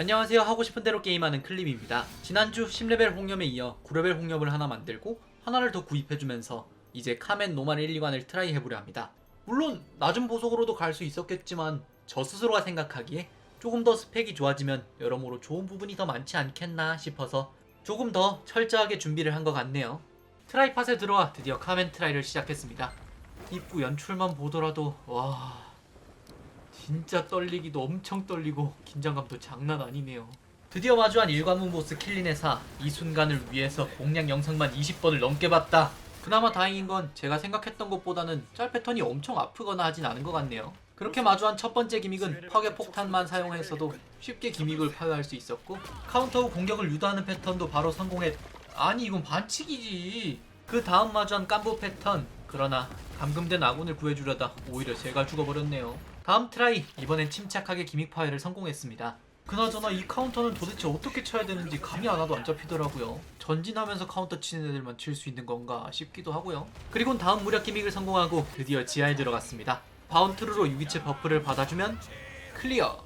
안녕하세요. 하고 싶은 대로 게임하는 클립입니다. 지난주 10레벨 홍염에 이어 9레벨 홍염을 하나 만들고 하나를 더 구입해주면서 이제 카멘 노말 1, 2관을 트라이 해보려 합니다. 물론 낮은 보석으로도 갈 수 있었겠지만 저 스스로가 생각하기에 조금 더 스펙이 좋아지면 여러모로 좋은 부분이 더 많지 않겠나 싶어서 조금 더 철저하게 준비를 한 것 같네요. 트라이팟에 들어와 드디어 카멘 트라이를 시작했습니다. 입구 연출만 보더라도 와 진짜 떨리기도 엄청 떨리고 긴장감도 장난 아니네요. 드디어 마주한 일관문 보스 킬린의 사. 이 순간을 위해서 공략 영상만 20번을 넘게 봤다. 그나마 다행인 건 제가 생각했던 것보다는 짤 패턴이 엄청 아프거나 하진 않은 것 같네요. 그렇게 마주한 첫 번째 기믹은 파괴 폭탄만 사용해서도 쉽게 기믹을 파괴할 수 있었고 카운터 후 공격을 유도하는 패턴도 바로 성공했... 아니 이건 반칙이지. 그 다음 마주한 깐부 패턴. 그러나 감금된 아군을 구해주려다 오히려 제가 죽어버렸네요. 다음 트라이 이번엔 침착하게 기믹 파괴를 성공했습니다. 그나저나 이 카운터는 도대체 어떻게 쳐야 되는지 감이 안 와도 안 잡히더라고요. 전진하면서 카운터 치는 애들만 칠 수 있는 건가 싶기도 하고요. 그리고 다음 무력 기믹을 성공하고 드디어 지하에 들어갔습니다. 바운트르로 유기체 버프를 받아주면 클리어.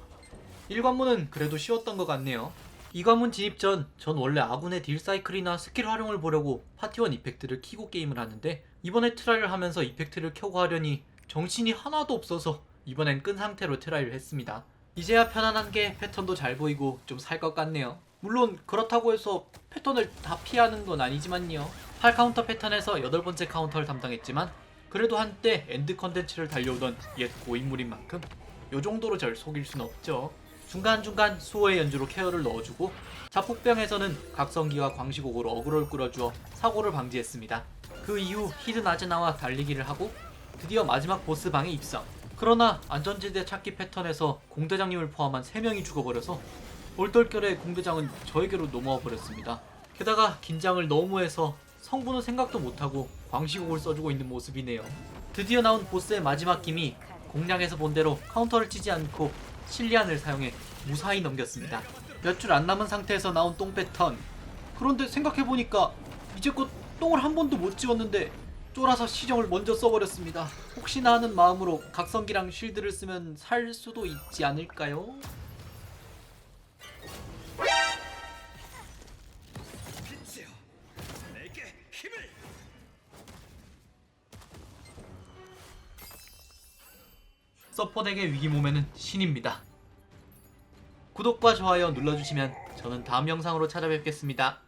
1관문은 그래도 쉬웠던 것 같네요. 이 관문 진입 전, 전 원래 아군의 딜 사이클이나 스킬 활용을 보려고 파티원 이펙트를 키고 게임을 하는데 이번에 트라이를 하면서 이펙트를 켜고 하려니 정신이 하나도 없어서 이번엔 끈 상태로 트라이를 했습니다. 이제야 편안한 게 패턴도 잘 보이고 좀 살 것 같네요. 물론 그렇다고 해서 패턴을 다 피하는 건 아니지만요. 8카운터 패턴에서 여덟 번째 카운터를 담당했지만 그래도 한때 엔드 컨텐츠를 달려오던 옛 고인물인 만큼 요 정도로 절 속일 순 없죠. 중간중간 수호의 연주로 케어를 넣어주고 자폭병에서는 각성기와 광시곡으로 어그로를 끌어주어 사고를 방지했습니다. 그 이후 히든 아즈나와 달리기를 하고 드디어 마지막 보스 방에 입성. 그러나 안전지대 찾기 패턴에서 공대장님을 포함한 3명이 죽어버려서 얼떨결에 공대장은 저에게로 넘어와 버렸습니다. 게다가 긴장을 너무 해서 성분은 생각도 못하고 광시곡을 써주고 있는 모습이네요. 드디어 나온 보스의 마지막 기미 공략에서 본 대로 카운터를 치지 않고 실리안을 사용해 무사히 넘겼습니다. 몇 줄 안 남은 상태에서 나온 똥 패턴. 그런데 생각해보니까 이제껏 똥을 한 번도 못 지웠는데 쫄아서 시정을 먼저 써버렸습니다. 혹시나 하는 마음으로 각성기랑 쉴드를 쓰면 살 수도 있지 않을까요? 서포덱의 위기 몸에는 신입니다. 구독과 좋아요 눌러주시면 저는 다음 영상으로 찾아뵙겠습니다.